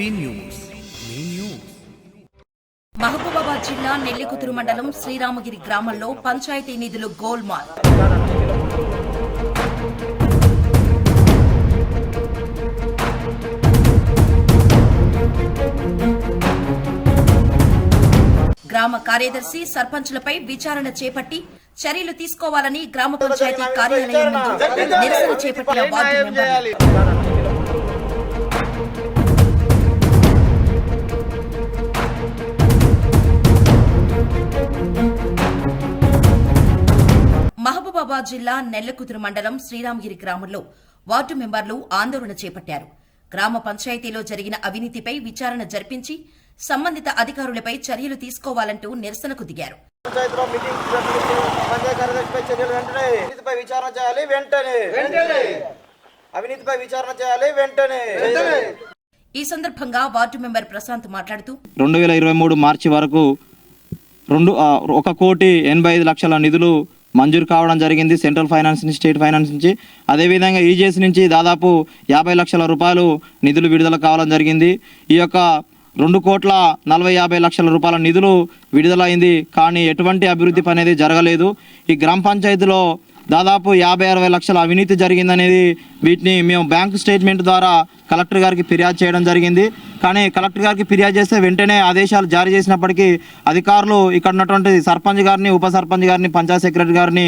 Shri news. మీ news. Mahabubabad జిల్లా నెల్లికుతురు మండలం శ్రీరామగిరి గ్రామంలో పంచాయతీ నిధులు గోల్మాల్. గ్రామ కార్యదర్శి సర్పంచులపై విచారణ చేపట్టి చర్యలు తీసుకోవాలని గ్రామ పంచాయతీ కార్యాలయం నిరసన చేపట్టిన వార్డు మెంబర్లు. మహబూబాబాద్ జిల్లా నెల్లకుతురు మండలం శ్రీరామగిరి గ్రామంలో వార్డు మెంబర్లు ఆందోళన చేపట్టారు. గ్రామ పంచాయతీలో జరిగిన అవినీతిపై విచారణ జరిపించి సంబంధిత అధికారులపై చర్యలు తీసుకోవాలంటూ నిరసనకు దిగారు. పంచాయతీలో మీటింగ్ పెట్టినప్పుడు పంచాయతీ కార్యదర్శిపై చర్యలు వెంటనే అవినీతిపై విచారణ చేయాలి వెంటనే. వెంటనే. అవినీతిపై విచారణ చేయాలి వెంటనే. ఈ సందర్భంగా వార్డు మెంబర్ ప్రశాంత్ మాట్లాడుతూ రెండు వేల ఇరవై మూడు మార్చి వరకు రెండు ఒక కోటి ఎనభై ఐదు లక్షల నిధులు మంజూరు కావడం జరిగింది. సెంట్రల్ ఫైనాన్స్ నుంచి స్టేట్ ఫైనాన్స్ నుంచి. అదేవిధంగా ఈజీఎస్ నుంచి దాదాపు యాభై లక్షల రూపాయలు నిధులు విడుదల కావడం జరిగింది. ఈ యొక్క రెండు కోట్ల నలభై యాభై లక్షల రూపాయల నిధులు విడుదలైంది. కానీ ఎటువంటి అభివృద్ధి అనేది జరగలేదు. ఈ గ్రామ పంచాయతీలో దాదాపు యాభై అరవై లక్షల అవినీతి జరిగిందనేది వీటిని మేము బ్యాంకు స్టేట్మెంట్ ద్వారా కలెక్టర్ గారికి ఫిర్యాదు చేయడం జరిగింది. కానీ కలెక్టర్ గారికి ఫిర్యాదు చేస్తే వెంటనే ఆదేశాలు జారీ చేసినప్పటికీ అధికారులు ఇక్కడ ఉన్నటువంటి సర్పంచ్ గారిని ఉప సర్పంచ్ గారిని పంచాయత్ సెక్రటరీ గారిని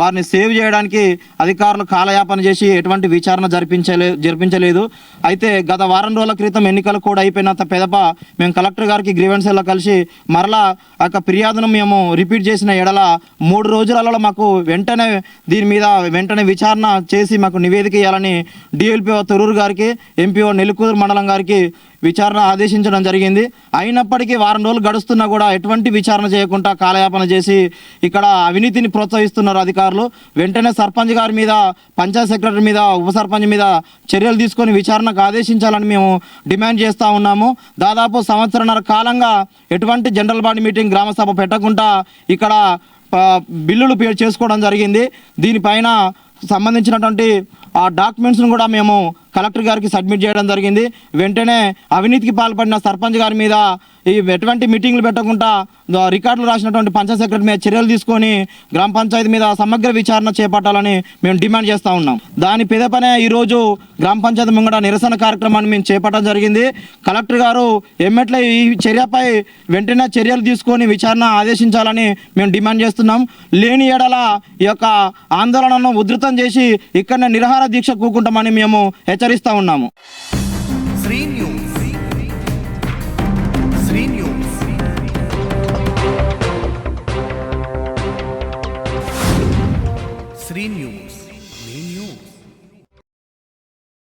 వారిని సేవ్ చేయడానికి అధికారులు కాలయాపన చేసి ఎటువంటి విచారణ జరిపించలే జరిపించలేదు. అయితే గత వారం రోజుల క్రితం ఎన్నికలు కూడా అయిపోయినంత పెదప మేము కలెక్టర్ గారికి గ్రీవెన్స్లో కలిసి మరలా ఆ ఫిర్యాదును మేము రిపీట్ చేసిన ఎడల మూడు రోజులలో మాకు వెంటనే దీని మీద వెంటనే విచారణ చేసి మాకు నివేదిక ఇవ్వాలని డిఎల్పిఓ తొరూరు గారికి ఎంపీఓ నెల్లికూరు మండలం గారికి విచారణ ఆదేశించడం జరిగింది. అయినప్పటికీ వారం రోజులు గడుస్తున్నా కూడా ఎటువంటి విచారణ చేయకుండా కాలయాపన చేసి ఇక్కడ అవినీతిని ప్రోత్సహిస్తున్నారు అధికారులు. వెంటనే సర్పంచ్ గారి మీద పంచాయత్ సెక్రటరీ మీద ఉప సర్పంచ్ మీద చర్యలు తీసుకొని విచారణకు ఆదేశించాలని మేము డిమాండ్ చేస్తూ ఉన్నాము. దాదాపు సంవత్సరన్నర కాలంగా ఎటువంటి జనరల్ బాడీ మీటింగ్ గ్రామ సభ పెట్టకుండా ఇక్కడ బిల్లులు పే చేసుకోవడం జరిగింది. దీనిపైన సంబంధించినటువంటి ఆ డాక్యుమెంట్స్ను కూడా మేము కలెక్టర్ గారికి సబ్మిట్ చేయడం జరిగింది. వెంటనే అవినీతికి పాల్పడిన సర్పంచ్ గారి మీద ఈ ఎటువంటి మీటింగ్లు పెట్టకుండా రికార్డులు రాసినటువంటి పంచాయత్ సెక్రటరీ మీద చర్యలు తీసుకొని గ్రామ పంచాయతీ మీద సమగ్ర విచారణ చేపట్టాలని మేము డిమాండ్ చేస్తూ ఉన్నాం. దాని పెదపనే ఈరోజు గ్రామ పంచాయతీ ముంగట నిరసన కార్యక్రమాన్ని మేము చేపట్టడం జరిగింది. కలెక్టర్ గారు ఎమ్మెట్ల ఈ చర్యపై వెంటనే చర్యలు తీసుకొని విచారణ ఆదేశించాలని మేము డిమాండ్ చేస్తున్నాం. లేని ఎడల ఈ యొక్క ఆందోళనను ఉధృతం చేసి ఇక్కడనే నిరహార దీక్ష కూకుంటామని మేము హెచ్చరిస్తా ఉన్నాము. Sri news Sri news Sri news